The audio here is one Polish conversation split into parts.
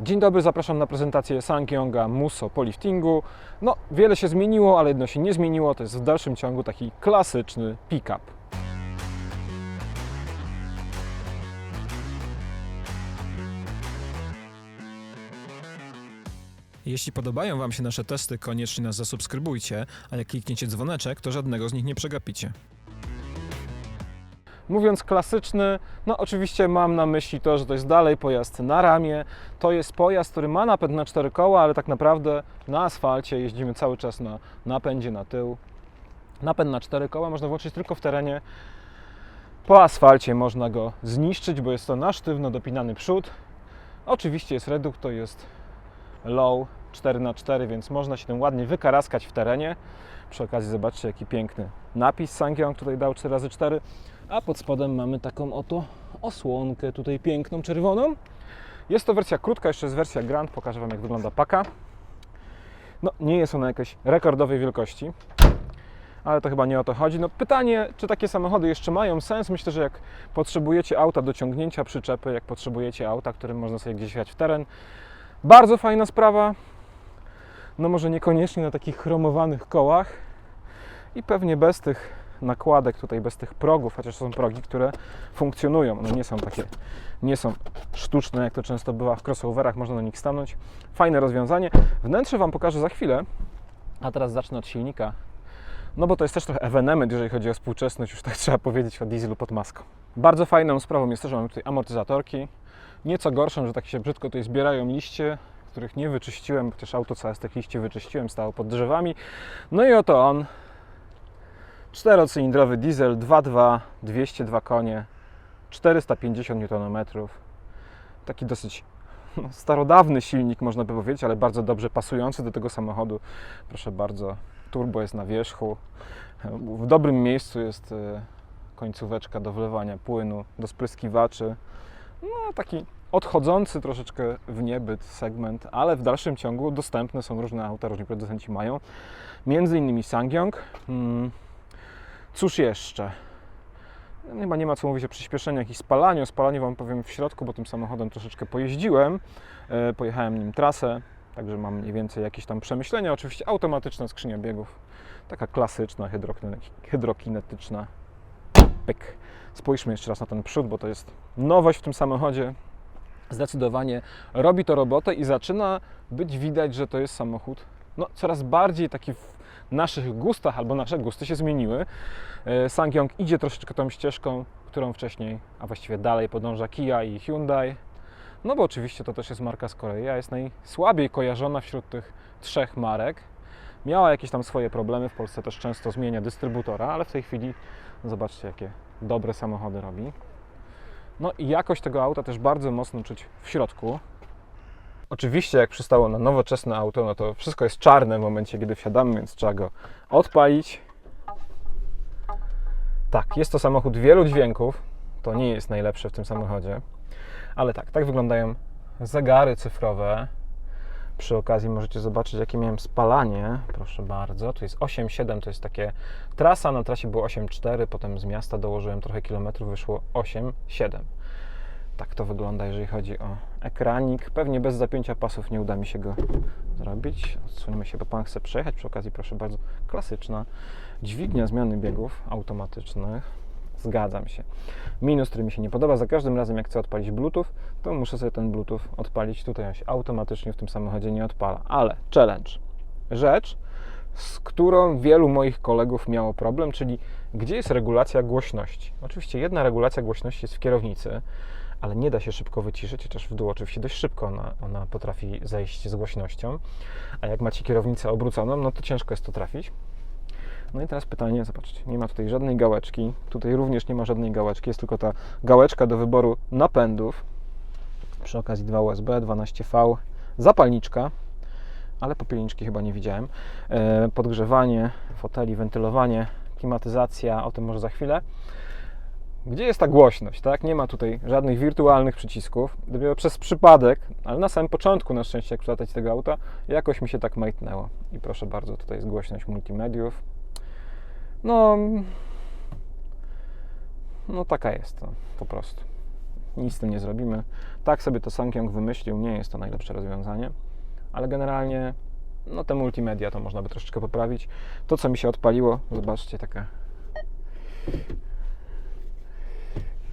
Dzień dobry, zapraszam na prezentację Sangyonga Muso po liftingu. No, wiele się zmieniło, ale jedno się nie zmieniło, to jest w dalszym ciągu taki klasyczny pick-up. Jeśli podobają Wam się nasze testy, koniecznie nas zasubskrybujcie, a jak klikniecie dzwoneczek, to żadnego z nich nie przegapicie. Mówiąc klasyczny, no oczywiście mam na myśli to, że to jest dalej pojazd na ramię. To jest pojazd, który ma napęd na cztery koła, ale tak naprawdę na asfalcie jeździmy cały czas na napędzie na tył. Napęd na cztery koła można włączyć tylko w terenie. Po asfalcie można go zniszczyć, bo jest to na sztywno dopinany przód. Oczywiście jest redukt, to jest low 4x4, więc można się tym ładnie wykaraskać w terenie. Przy okazji zobaczcie jaki piękny napis Sangyong tutaj dał 4x4, a pod spodem mamy taką oto osłonkę tutaj piękną, czerwoną. Jest to wersja krótka, jeszcze jest wersja Grand, pokażę Wam jak wygląda paka. No, nie jest ona jakiejś rekordowej wielkości, ale to chyba nie o to chodzi. No, pytanie, czy takie samochody jeszcze mają sens? Myślę, że jak potrzebujecie auta do ciągnięcia przyczepy, jak potrzebujecie auta, którym można sobie gdzieś jechać w teren, bardzo fajna sprawa. No może niekoniecznie na takich chromowanych kołach i pewnie bez tych nakładek tutaj, bez tych progów, chociaż są progi, które funkcjonują. No nie są takie, nie są sztuczne, jak to często bywa w crossoverach, można na nich stanąć. Fajne rozwiązanie. Wnętrze Wam pokażę za chwilę, a teraz zacznę od silnika. No bo to jest też trochę ewenement, jeżeli chodzi o współczesność, już tak trzeba powiedzieć o dieselu pod maską. Bardzo fajną sprawą jest to, że mamy tutaj amortyzatorki. Nieco gorszą, że tak się brzydko tutaj zbierają liście, których nie wyczyściłem, chociaż auto całe z tych liści wyczyściłem, stało pod drzewami. No i oto on. Czterocylindrowy diesel 2.2, 202 konie, 450 Nm. Taki dosyć no, starodawny silnik, można by powiedzieć, ale bardzo dobrze pasujący do tego samochodu. Proszę bardzo, turbo jest na wierzchu. W dobrym miejscu jest e, końcóweczka do wlewania płynu, do spryskiwaczy. No, taki odchodzący troszeczkę w niebyt segment, ale w dalszym ciągu dostępne są różne auta, różni producenci mają. Między innymi Sangyong. Hmm. Cóż jeszcze? Chyba nie ma co mówić o przyspieszeniach i spalaniu. Spalaniu Wam powiem w środku, bo tym samochodem troszeczkę pojeździłem. E, Pojechałem nim trasę, także mam mniej więcej jakieś tam przemyślenia. Oczywiście automatyczna skrzynia biegów, taka klasyczna, hydrokine- hydrokinetyczna. Pyk. Spójrzmy jeszcze raz na ten przód, bo to jest nowość w tym samochodzie. Zdecydowanie robi to robotę i zaczyna być widać, że to jest samochód no, coraz bardziej taki w naszych gustach, albo nasze gusty się zmieniły. E, Sangyong idzie troszeczkę tą ścieżką, którą wcześniej, a właściwie dalej podąża Kia i Hyundai. No bo oczywiście to też jest marka z Korei, a jest najsłabiej kojarzona wśród tych trzech marek. Miała jakieś tam swoje problemy, w Polsce też często zmienia dystrybutora, ale w tej chwili zobaczcie jakie dobre samochody robi. No i jakość tego auta też bardzo mocno czuć w środku. Oczywiście, jak przystało na nowoczesne auto, no to wszystko jest czarne w momencie, kiedy wsiadamy, więc trzeba go odpalić. Tak, jest to samochód wielu dźwięków. To nie jest najlepsze w tym samochodzie. Ale tak, tak wyglądają zegary cyfrowe. Przy okazji możecie zobaczyć, jakie miałem spalanie. Proszę bardzo. Tu jest 8,7, to jest takie trasa. Na trasie było 8,4, potem z miasta dołożyłem trochę kilometrów, wyszło 8,7. Tak to wygląda, jeżeli chodzi o ekranik. Pewnie bez zapięcia pasów nie uda mi się go zrobić. Odsuńmy się, bo Pan chce przejechać. Przy okazji, proszę bardzo, klasyczna dźwignia zmiany biegów automatycznych. Zgadzam się. Minus, który mi się nie podoba, za każdym razem jak chcę odpalić Bluetooth, to muszę sobie ten Bluetooth odpalić. Tutaj on się automatycznie w tym samochodzie nie odpala. Ale challenge. Rzecz, z którą wielu moich kolegów miało problem, czyli gdzie jest regulacja głośności. Oczywiście jedna regulacja głośności jest w kierownicy, ale nie da się szybko wyciszyć, chociaż w dół oczywiście dość szybko ona, ona potrafi zejść z głośnością. A jak macie kierownicę obróconą, no to ciężko jest to trafić. No i teraz pytanie, zobaczcie, nie ma tutaj żadnej gałeczki, tutaj również nie ma żadnej gałeczki, jest tylko ta gałeczka do wyboru napędów. Przy okazji 2 USB, 12V, zapalniczka, ale popielniczki chyba nie widziałem. E, Podgrzewanie foteli, wentylowanie, klimatyzacja, o tym może za chwilę. Gdzie jest ta głośność, tak? Nie ma tutaj żadnych wirtualnych przycisków. Dopiero przez przypadek, ale na samym początku na szczęście, jak przylatać tego auta, jakoś mi się tak majtnęło. I proszę bardzo, tutaj jest głośność multimediów. No, no taka jest to po prostu. Nic z tym nie zrobimy. Tak sobie to Samsung wymyślił, nie jest to najlepsze rozwiązanie, ale generalnie no te multimedia to można by troszeczkę poprawić. To co mi się odpaliło, zobaczcie, taka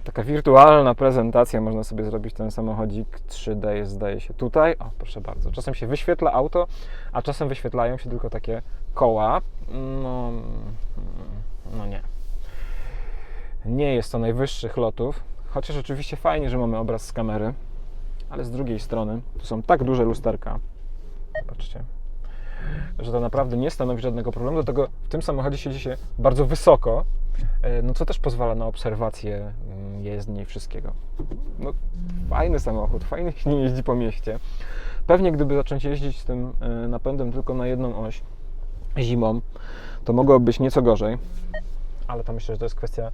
taka wirtualna prezentacja, można sobie zrobić ten samochodzik 3D jest zdaje się tutaj. O, proszę bardzo. Czasem się wyświetla auto, a czasem wyświetlają się tylko takie koła. No, no nie. Nie jest to najwyższych lotów, chociaż oczywiście fajnie, że mamy obraz z kamery, ale z drugiej strony tu są tak duże lusterka. Patrzcie. Że to naprawdę nie stanowi żadnego problemu. Do tego w tym samochodzie siedzi się bardzo wysoko, no co też pozwala na obserwację mm, jezdni i wszystkiego. No, fajny samochód, fajnie się nie jeździ po mieście. Pewnie gdyby zacząć jeździć z tym e, napędem tylko na jedną oś zimą, to mogłoby być nieco gorzej, ale to myślę, że to jest kwestia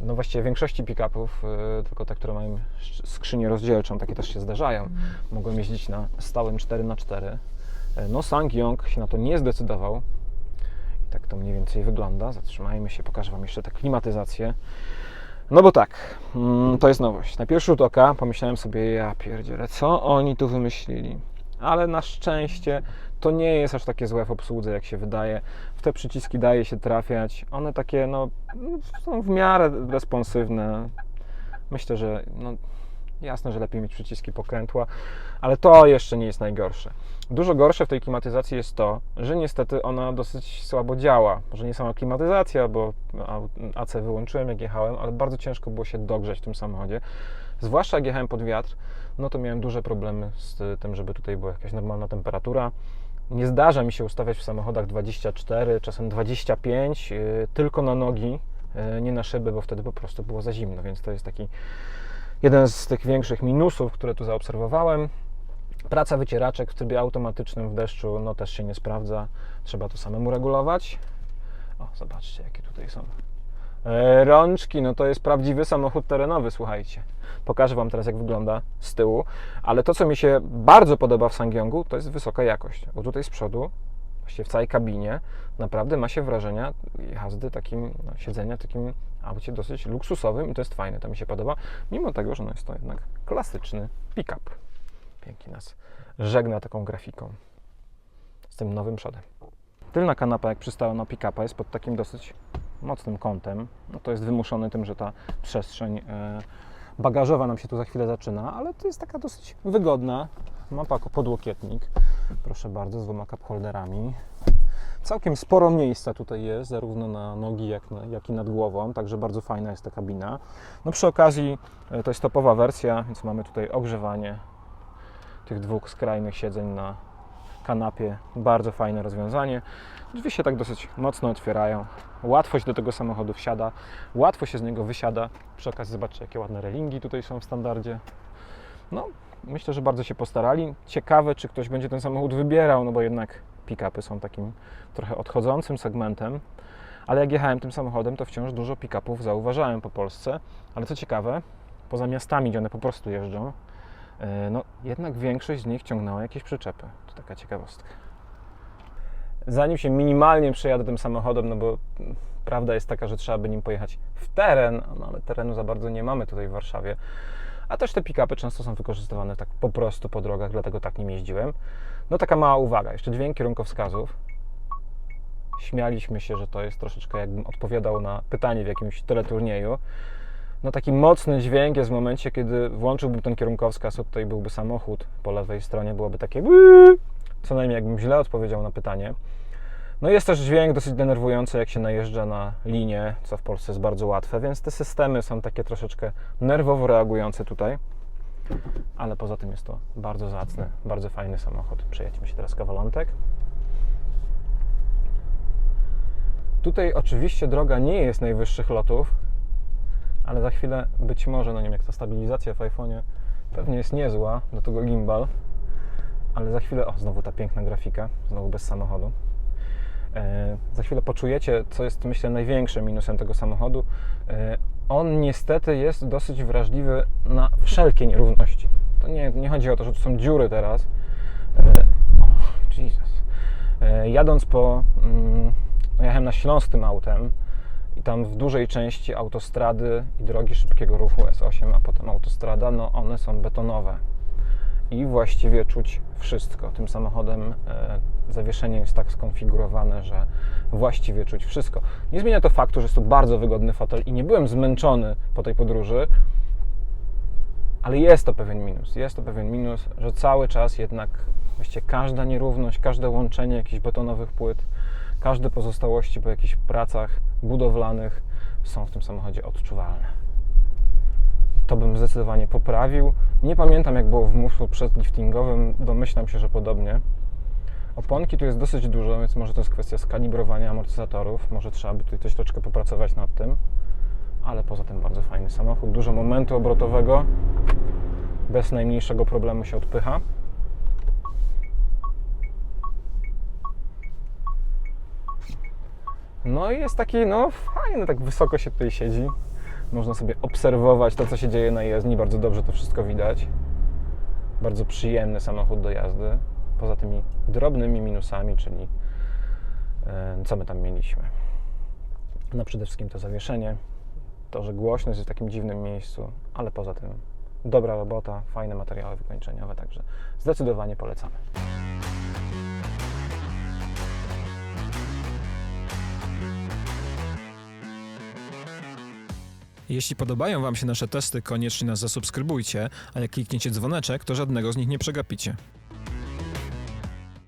no właściwie większości pick-upów, e, tylko te, które mają skrzynię rozdzielczą, takie też się zdarzają, mogą jeździć na stałym 4x4. E, No Sangyong się na to nie zdecydował. Tak to mniej więcej wygląda. Zatrzymajmy się, pokażę Wam jeszcze tę klimatyzację. No bo tak, mm, to jest nowość. Na pierwszy rzut oka pomyślałem sobie, ja pierdzielę, co oni tu wymyślili? Ale na szczęście to nie jest aż takie złe w obsłudze, jak się wydaje. W te przyciski daje się trafiać. One takie, no, są w miarę responsywne. Myślę, że no, jasne, że lepiej mieć przyciski pokrętła, ale to jeszcze nie jest najgorsze. Dużo gorsze w tej klimatyzacji jest to, że niestety ona dosyć słabo działa. Może nie sama klimatyzacja, bo AC wyłączyłem jak jechałem, ale bardzo ciężko było się dogrzeć w tym samochodzie. Zwłaszcza jak jechałem pod wiatr, no to miałem duże problemy z tym, żeby tutaj była jakaś normalna temperatura. Nie zdarza mi się ustawiać w samochodach 24, czasem 25, yy, tylko na nogi, yy, nie na szyby, bo wtedy po prostu było za zimno, więc to jest taki jeden z tych większych minusów, które tu zaobserwowałem. Praca wycieraczek w trybie automatycznym w deszczu no też się nie sprawdza. Trzeba to samemu regulować. O, zobaczcie, jakie tutaj są e, rączki. No to jest prawdziwy samochód terenowy, słuchajcie. Pokażę Wam teraz, jak wygląda z tyłu. Ale to, co mi się bardzo podoba w Sangyongu, to jest wysoka jakość. Bo tutaj z przodu, właściwie w całej kabinie, naprawdę ma się wrażenia jazdy takim, no, siedzenia takim aucie dosyć luksusowym i to jest fajne, to mi się podoba. Mimo tego, że no jest to jednak klasyczny pick-up. Pięknie nas żegna taką grafiką z tym nowym przodem. Tylna kanapa, jak przystała na pick-upa, jest pod takim dosyć mocnym kątem. No to jest wymuszone tym, że ta przestrzeń e, bagażowa nam się tu za chwilę zaczyna, ale to jest taka dosyć wygodna. Mapa jako podłokietnik. Proszę bardzo, z dwoma cup holderami. Całkiem sporo miejsca tutaj jest, zarówno na nogi, jak, na, jak i nad głową, także bardzo fajna jest ta kabina. No przy okazji e, to jest topowa wersja, więc mamy tutaj ogrzewanie tych dwóch skrajnych siedzeń na kanapie. Bardzo fajne rozwiązanie. Drzwi się tak dosyć mocno otwierają. Łatwo się do tego samochodu wsiada, łatwo się z niego wysiada. Przy okazji zobaczcie, jakie ładne relingi tutaj są w standardzie. No, myślę, że bardzo się postarali. Ciekawe, czy ktoś będzie ten samochód wybierał, no bo jednak pick-upy są takim trochę odchodzącym segmentem. Ale jak jechałem tym samochodem, to wciąż dużo pick-upów zauważałem po Polsce. Ale co ciekawe, poza miastami, gdzie one po prostu jeżdżą, e, no jednak większość z nich ciągnęła jakieś przyczepy. To taka ciekawostka. Zanim się minimalnie przejadę tym samochodem, no bo prawda jest taka, że trzeba by nim pojechać w teren, no ale terenu za bardzo nie mamy tutaj w Warszawie. A też te pick-upy często są wykorzystywane tak po prostu po drogach, dlatego tak nim jeździłem. No taka mała uwaga, jeszcze dźwięk kierunkowskazów. Śmialiśmy się, że to jest troszeczkę jakbym odpowiadał na pytanie w jakimś teleturnieju. No taki mocny dźwięk jest w momencie, kiedy włączyłbym ten kierunkowskaz, a tutaj byłby samochód po lewej stronie, byłoby takie co najmniej jakbym źle odpowiedział na pytanie. No jest też dźwięk dosyć denerwujący, jak się najeżdża na linię, co w Polsce jest bardzo łatwe, więc te systemy są takie troszeczkę nerwowo reagujące tutaj. Ale poza tym jest to bardzo zacny, bardzo fajny samochód. Przejedźmy się teraz kawalątek. Tutaj oczywiście droga nie jest najwyższych lotów, ale za chwilę być może, no nie wiem jak ta stabilizacja w iPhone'ie pewnie jest niezła, do tego gimbal, ale za chwilę, o znowu ta piękna grafika, znowu bez samochodu. E, za chwilę poczujecie, co jest myślę największym minusem tego samochodu. E, on niestety jest dosyć wrażliwy na wszelkie nierówności. To nie, nie chodzi o to, że tu są dziury teraz. E, o, Jesus. Jadąc po. Mm, jechałem na Śląsk tym autem i tam w dużej części autostrady i drogi szybkiego ruchu S8, a potem autostrada, no one są betonowe i właściwie czuć wszystko. Tym samochodem zawieszenie jest tak skonfigurowane, że właściwie czuć wszystko. Nie zmienia to faktu, że jest to bardzo wygodny fotel i nie byłem zmęczony po tej podróży, ale jest to pewien minus. Jest to pewien minus, że cały czas jednak właściwie każda nierówność, każde łączenie jakichś betonowych płyt, każde pozostałości po jakichś pracach budowlanych są w tym samochodzie odczuwalne. To bym zdecydowanie poprawił. Nie pamiętam jak było w muszu przedliftingowym, domyślam się, że podobnie. Oponki tu jest dosyć dużo, więc może to jest kwestia skalibrowania amortyzatorów. Może trzeba by tutaj coś troszkę popracować nad tym. Ale poza tym bardzo fajny samochód. Dużo momentu obrotowego. Bez najmniejszego problemu się odpycha. No i jest taki, no fajny, tak wysoko się tutaj siedzi. Można sobie obserwować to, co się dzieje na jezdni. Bardzo dobrze to wszystko widać. Bardzo przyjemny samochód do jazdy. Poza tymi drobnymi minusami, czyli e, co my tam mieliśmy. No przede wszystkim to zawieszenie, to, że głośność jest w takim dziwnym miejscu, ale poza tym dobra robota, fajne materiały wykończeniowe, także zdecydowanie polecamy. Jeśli podobają Wam się nasze testy, koniecznie nas zasubskrybujcie, a jak klikniecie dzwoneczek, to żadnego z nich nie przegapicie.